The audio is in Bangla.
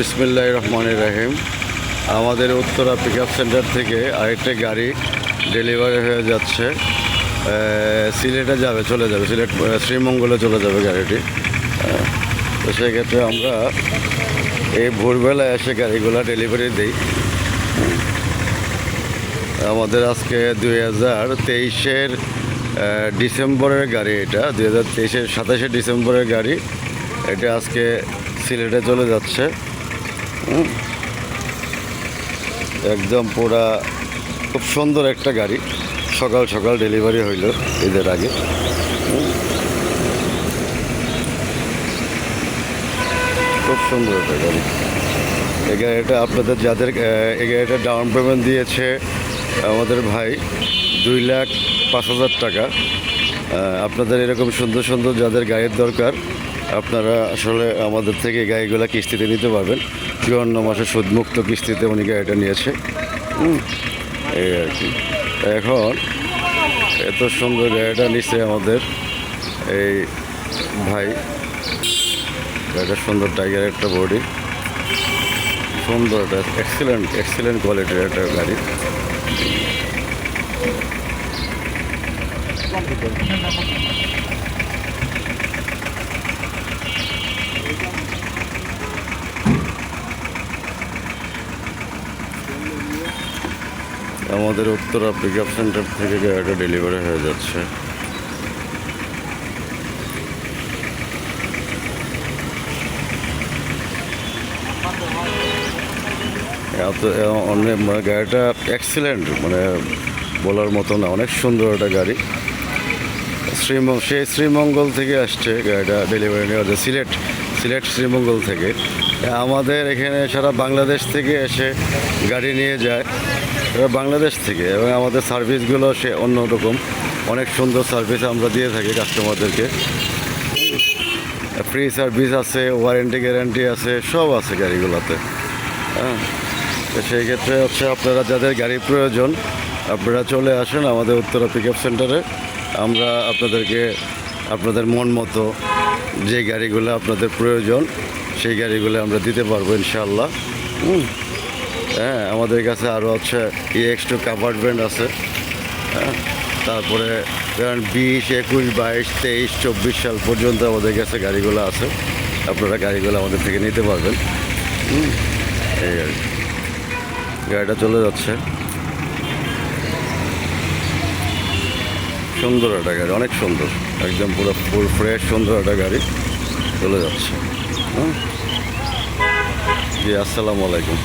বিসমিল্লাহ রহমান রাহিম। আমাদের উত্তরা পিক সেন্টার থেকে আরেকটা গাড়ি ডেলিভারি হয়ে যাচ্ছে। সিলেটে যাবে, চলে যাবে। সিলেট শ্রীমঙ্গলে চলে যাবে গাড়িটি। তো সেক্ষেত্রে আমরা এই ভোরবেলায় এসে গাড়িগুলো ডেলিভারি দিই। আমাদের আজকে দুই হাজার তেইশের ডিসেম্বরের গাড়ি এটা। দুই হাজার তেইশের সাতাশে ডিসেম্বরের গাড়ি। এটা আজকে সিলেটে চলে যাচ্ছে। একদম পুরা খুব সুন্দর একটা গাড়ি। সকাল সকাল ডেলিভারি হইল ঈদের আগে। খুব সুন্দর একটা গাড়ি। এই গাড়িটা আপনাদের যাদের এই গাড়িটা ডাউন পেমেন্ট দিয়েছে, আমাদের ভাই দুই লাখ পাঁচ হাজার টাকা। আপনাদের এরকম সুন্দর সুন্দর যাদের গাড়ির দরকার, আপনারা আসলে আমাদের থেকে গাড়িগুলো কিস্তিতে নিতে পারবেন। চুয়ান্ন মাসে সুদমুক্ত কিস্তিতে উনি গাড়িটা নিয়েছে। এই আর কি। এখন এত সুন্দর গাড়িটা নিচ্ছে আমাদের এই ভাই। গাড়িটা সুন্দর টাইগার একটা বডি। সুন্দর একটা এক্সিলেন্ট এক্সিলেন্ট কোয়ালিটির একটা গাড়ি। আমাদের উত্তরা পিক আপ সেন্টার থেকে গাড়িটা ডেলিভারি হয়ে যাচ্ছে। এত অনেক মানে গাড়িটা এক্সিলেন্ট মানে বলার মতো না, অনেক সুন্দর একটা গাড়ি। শ্রীমঙ্গল সে শ্রীমঙ্গল থেকে আসছে গাড়িটা ডেলিভারি নেওয়া হচ্ছে সিলেট সিলেট শ্রীমঙ্গল থেকে। আমাদের এখানে সারা বাংলাদেশ থেকে এসে গাড়ি নিয়ে যায়। বাংলাদেশ থেকে এবং আমাদের সার্ভিসগুলো সে অন্যরকম অনেক সুন্দর সার্ভিস আমরা দিয়ে থাকি কাস্টমারদেরকে। ফ্রি সার্ভিস আছে, ওয়ারেন্টি গ্যারান্টি আছে, সব আছে গাড়িগুলোতে। হ্যাঁ? তো সেই ক্ষেত্রে হচ্ছে আপনারা যাদের গাড়ির প্রয়োজন, আপনারা চলে আসেন আমাদের উত্তরা পিক আপ সেন্টারে আমরা আপনাদেরকে, আপনাদের মন মতো যে গাড়িগুলো আপনাদের প্রয়োজন, সেই গাড়িগুলো আমরা দিতে পারব ইনশাল্লাহ হুম। হ্যাঁ আমাদের কাছে আরও হচ্ছে ইএক্স টু কাপার্টমেন্ট আছে। হ্যাঁ তারপরে ধরেন বিশ, একুশ, বাইশ, তেইশ, চব্বিশ সাল পর্যন্ত আমাদের কাছে গাড়িগুলো আছে। আপনারা গাড়িগুলো আমাদের থেকে নিতে পারবেন। এই আর গাড়িটা চলে যাচ্ছে। সুন্দর একটা গাড়ি, অনেক সুন্দর। একদম পুরো ফুল ফ্রেশ, সুন্দর একটা গাড়ি চলে যাচ্ছে। হ্যাঁ জি, আসসালামু আলাইকুম।